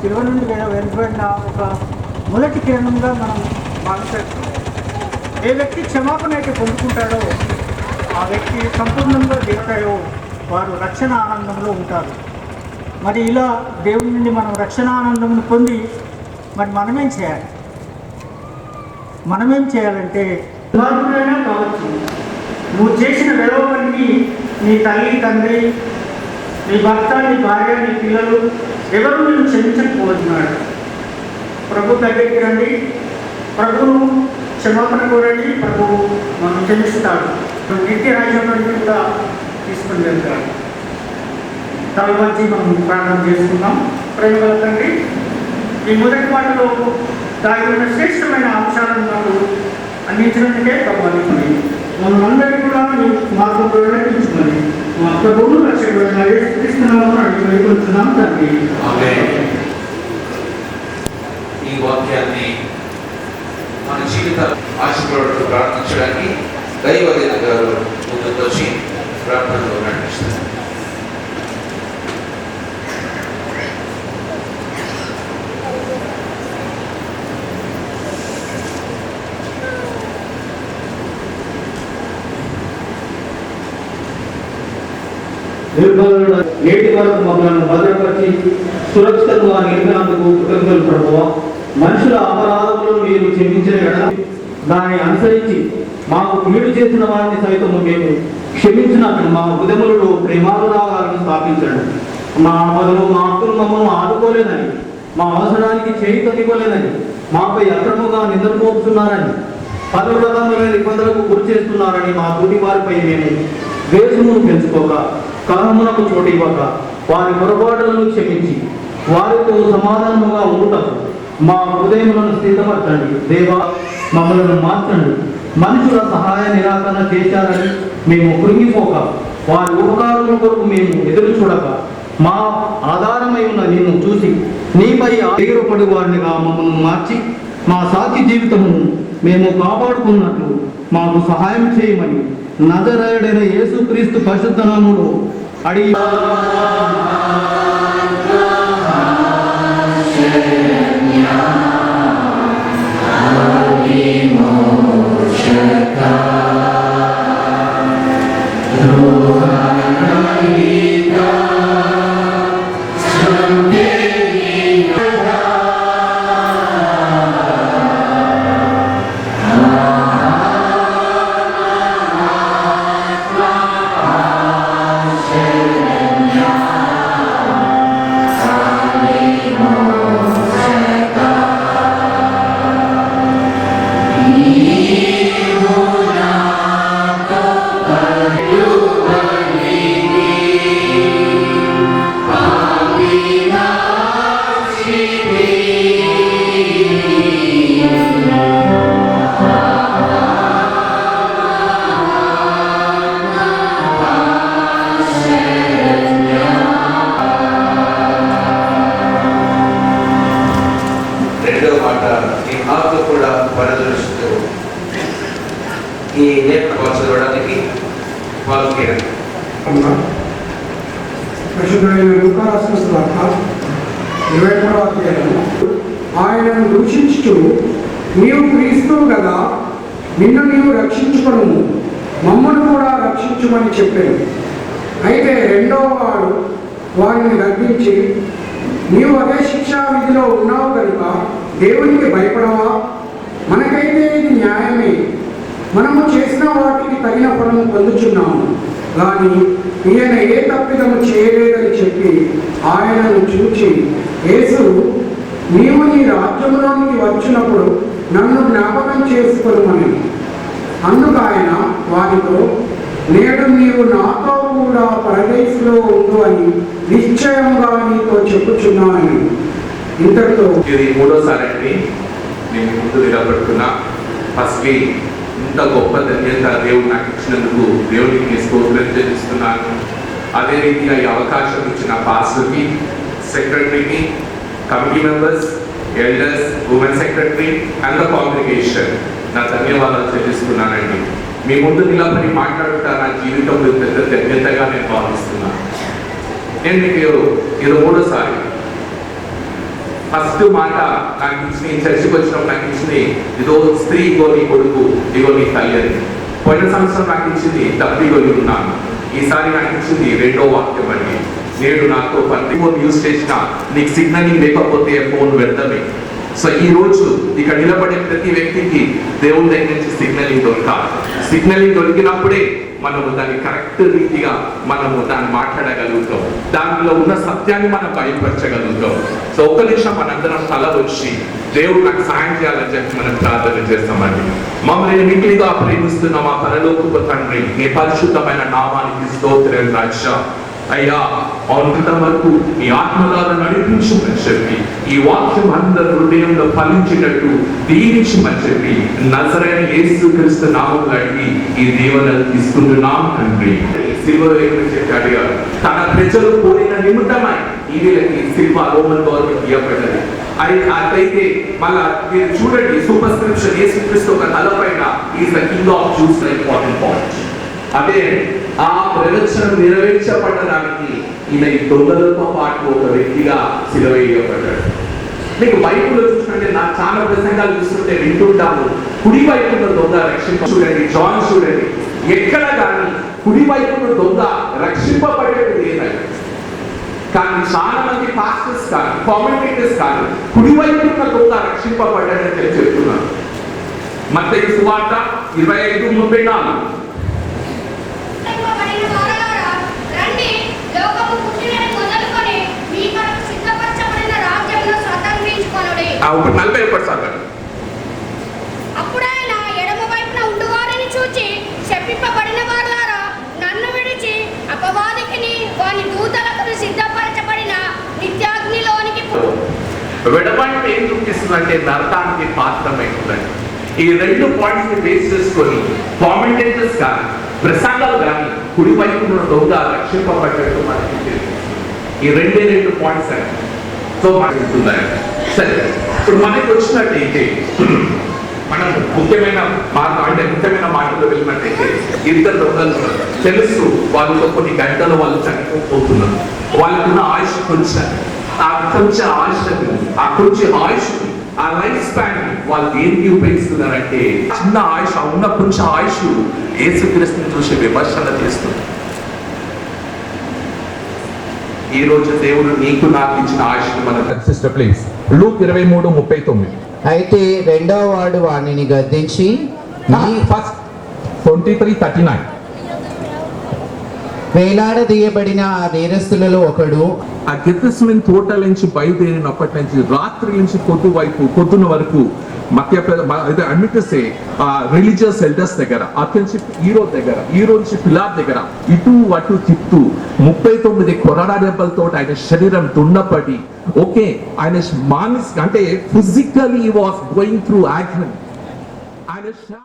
శిలువ నుండి వెనుకబడిన ఒక మొదటి కిరణంగా మనం భావించవచ్చు. ఏ వ్యక్తి క్షమాపణ అయితే పొందుకుంటాడో ఆ వ్యక్తి సంపూర్ణంగా దిగుతాయో వారు రక్షణ ఆనందంలో ఉంటారు. మరి ఇలా దేవుడి నుండి మనం రక్షణ ఆనందమును పొంది మరి మనమేం చేయాలి? మనమేం చేయాలంటే దుర్మార్గుడైనా కావచ్చు. నువ్వు చేసిన వెలవన్నీ నీ తల్లి తండ్రి నీ భర్త నీ భార్య నీ పిల్లలు ఎవరు నేను క్షమించకపోతున్నాడు? ప్రభు దగ్గరికి రండి. ప్రభువును క్షమాపణ కోరండి. ప్రభువు మనం క్షమిస్తాడు. నిత్య రాజ్యంలోకి కూడా తీసుకుని వెళ్తాడు. తల వచ్చి మనం ప్రార్థన చేసుకుందాం. ప్రేమగల తండ్రి ఈ మొదటి పాటలో దాగి ఉన్న శ్రేష్టమైన అంశాలను మాకు అందించినందుకే ప్రభావితమై మనం అందరికీ కూడా మాకు ప్రేరేపించుకొని మా ప్రభువును రక్షకుడైన యేసుక్రీస్తునామమున అడిగి వేడుకుంటున్నాం తండ్రి. ఆమేన్. ఈ వాక్యాన్ని మన జీవిత ఆశీర్వాదాలు ప్రార్థించడానికి దైవదేత గారు ముందుకు వచ్చి ప్రార్థనలో నడిపిస్తారు. నేటి వరకు మమ్మల్ని భద్రపరిచి సురక్షితంగా నిలిపినందుకు కృతజ్ఞతలు ప్రభువ మనుషుల అపరాధములను మీరు క్షమించిన దాన్ని అనుసరించి మాకు కీడు చేసిన వారిని సైతం మేము క్షమించిన మా ఉదయములలో ప్రేమానురాగాలను స్థాపించండి. మా మొదలు మా అప్పులు మమ్మల్ని ఆదుకోలేదని మా అవసరానికి చేయి తగ్గిపోలేదని మాపై అక్రమంగా నిద్రపోతున్నారని మోపుతున్నారని ఇబ్బందులకు రకములైన గురి చేస్తున్నారని మా తోటి వారిపై మేము ద్వేషమును పెంచుకోక కలహమునకు చోటు ఇవ్వక వారి పొరపాటులను క్షమించి వారితో సమాధానముగా ఉండటం మా హృదయములను స్థితపరచండి దేవా మమ్మలను మార్చండి. మనుషుల సహాయ నిరాకరణ చేశారని మేము కృంగిపోక వారి ఉపకారముల కొరకు మేము ఎదురు చూడక మా ఆధారమై ఉన్న నిన్ను చూసి నీపై ఆగిరపడి వారినిగా మమ్మల్ని మార్చి మా సాక్షి జీవితమును మేము కాపాడుకున్నట్లు మాకు సహాయం చేయమని నజరాయుడైన యేసుక్రీస్తు పరిశుద్ధ నామములో అడిగి పరిశుద్ధుడైన లూకారాసిన వార్త ఇరవై మూడవ ఆయనను దూషించుచు నీవు క్రీస్తువు కదా నిన్ను నీవు రక్షించుకొను మమ్మను కూడా రక్షించుమని చెప్పాను. అయితే రెండవ వాడు వారిని గర్భించి నీవు అదే శిక్షా విధిలో ఉన్నావు కనుక దేవునికి భయపడవా? మనకైతే ఇది న్యాయమే. మనము చేసిన వాటికి తగిన ఫలము పొందుచున్నాము. కానీ ఈయన ఏ తప్పిదము చేయలేదని చెప్పి ఆయనను చూచి యేసు నీవు నీ రాజ్యంలోనికి వచ్చినప్పుడు నన్ను జ్ఞాపకం చేసుకోమని అందుకు ఆయన వారితో నేడు నీవు నాతో కూడా పరదేశంలో ఉండు అని నిశ్చయంగా నీతో చెప్పుచున్నాను ఇంతటితో ఇది మూడోసారి అండి. నేను ముందు నిలబడుతున్నా. ఫస్ట్లీ ఇంత గొప్ప ధన్యత దేవుడు నాకు ఇచ్చినందుకు దేవుడికి స్తోత్రం చెల్లిస్తున్నాను. అదే రీతిగా ఈ అవకాశం ఇచ్చిన పాస్టర్కి సెక్రటరీకి committee members elders women secretary and the congregation. నా ధన్యవాదాలు చెల్లిస్తున్నానండి. మీ ముందు నిలబడి మాట్లాడుతా నా జీవితంలో పెద్ద ధన్యతగా నేను భావిస్తున్నాను నేను మీకు ఇది మూడోసారి ఫస్ట్ మాట నాకు ఇచ్చిన చర్చికి వచ్చినప్పుడు నాకు ఇచ్చింది ఇదో స్త్రీ ఇగో నీ కొడుకు ఇగో నీ తల్లి అని. పోయిన సంవత్సరం నాకు ఇచ్చింది తప్పిగొని ఉన్నాను ఈసారి నాకు ఇచ్చింది రెండో వాక్యం అండి. నేను నాతో పని ఫోన్ యూజ్ చేసిన నీకు సిగ్నలింగ్ లేకపోతే ఫోన్ వ్యర్థమే. సో ఈ రోజు ఇక్కడ నిలబడే ప్రతి వ్యక్తికి దేవుని దగ్గర నుంచి సిగ్నలింగ్ దొరకాలి సిగ్నలింగ్ దొరికినప్పుడే మనము దాన్ని కరెక్ట్ రీతిగా మనము దాన్ని మాట్లాడగలుగుతాం. దానిలో ఉన్న సత్యాన్ని మనం బయలుపరచగలుగుతాం. సో ఒక నిమిషం మనందరం తల వచ్చి దేవుడు నాకు సాయం చేయాలని చెప్పి మనం ప్రార్థన చేస్తామండి. మమ్మల్ని మిగిలిగా ప్రేమిస్తున్న మా పరలోకపు తండ్రి నీ పరిశుద్ధమైన నామానికి స్తోత్రం రాజా. అయ్యా అమృతం వరకు నీ ఆత్మ ద్వారా నడిపించమని చెప్పి ఈ వాక్యం అందరి హృదయంలో ఫలించేటట్టు దీవించమని చెప్పి నజరైన యేసు క్రీస్తు నామం అడిగి ఈ దీవెనలు తీసుకుంటున్నాం తండ్రి. సిల్వ చెప్పి అడిగారు తన ప్రజలు కోరిన నిమిత్తమై ఈ వీళ్ళకి శిల్ప రోమన్ గవర్నమెంట్ ఇవ్వబడ్డది. అది అట్లయితే మళ్ళా మీరు చూడండి సూపర్ స్క్రిప్షన్ యేసు క్రీస్తు ఒక తలపైన is the king of Jews important point. అదే ఆ ప్రవచనం నెరవేర్చబడడానికి ఈయన ఈ దొంగలతో పాటు ఒక వ్యక్తిగా సిలవేయబడ్డాడు మీకు బైబిల్లో చూసుకుంటే నాకు చాలా ప్రసంగాలు చూస్తుంటే వింటుంటాము. కుడి వైపున దొంగ రక్షింప చూడండి జాన్ చూడండి ఎక్కడ కానీ కుడి వైపున దొంగ రక్షింపబడేది లేదండి కానీ చాలా మంది పాస్టర్స్ కానీ కామెంటేటర్స్ కానీ కుడి వైపున దొంగ రక్షింపబడ్డాడని చెప్పి చెప్తున్నారు. మత్తయి సువార్త ఇరవై ఐదు ముప్పై నాలుగు సిద్ధపడిన వారలారా, రండి, లోకము పుట్టినది మొదలుకొని మీ కొరకు సిద్ధపరచబడిన రాజ్యమును ఆ నలభై ఒకటి సార్ అప్పుడాయన ఎడమ వైపున ఉండువారిని చూచి శపింపబడిన వారలారా, నన్ను విడిచి అపవాదికిని వాని దూతలకు సిద్ధపరచబడిన నిత్యాగ్నిలోనికి విడమంటే ఏం చూపిస్తుందంటే నరకానికి పాత్రమైందండి ఈ రెండు పాయింట్స్ బేస్ చేసుకొని కామెంటేటర్స్ కానీ ప్రసంగాలు కానీ కుడి వైపున దొంగ రక్షింపబడ్డట్టు మనకి. ఈ రెండే రెండు పాయింట్స్ అండి. తో మాట్లాడుతున్నారు. సరే ఇప్పుడు మనకి వచ్చినట్టయితే మనం ముఖ్యమైన మాట అంటే ముఖ్యమైన మాటలో వెళ్ళినట్టయితే ఇద్దరు దొంగలు తెలుసు వాళ్ళతో కొన్ని గంటలు వాళ్ళు చనిపోతున్నారు. వాళ్ళకున్న ఆయుష్ కొంచెం ఆ కొంచెం ఆయుష్ ఆ కొంచెం ఆయుష్ ఆ లైఫ్ స్పాన్ వాళ్ళు దేనికి ఉపయోగిస్తున్నారంటే చిన్న ఆయుష్ ఉన్న కొంచెం ఆయుష్ ఏసుక్రీస్తుని చూసి విమర్శన చేస్తుంది ఈ రోజు దేవుడు నీకు నాకు ఇచ్చిన ఆయుష్ మన సిస్టర్ ప్లీజ్ లూక్ ఇరవై మూడు ముప్పై తొమ్మిది అయితే రెండవ వాడు వాణిని గద్దించి first twenty three thirty nine వేలాడదీయబడిన ఆ నేరస్తులలో ఒకడు ఆ గెత్తస్మిన్ తోట నుంచి బయలుదేరినప్పటి నుంచి రాత్రి నుంచి పొద్దు వైపు పొద్దున వరకు మధ్య అయితే అడ్మిటసే ఆ రిలీజియస్ ఎల్డర్స్ దగ్గర అక్కడి హీరో దగ్గర హీరో నుంచి పిల్లార్ దగ్గర ఇటు అటు తిప్పుతూ ముప్పై తొమ్మిది కొరడా దెబ్బలతో ఆయన శరీరం దున్నపడి ఓకే ఆయన మానసిక అంటే physically was going through accident ఆయన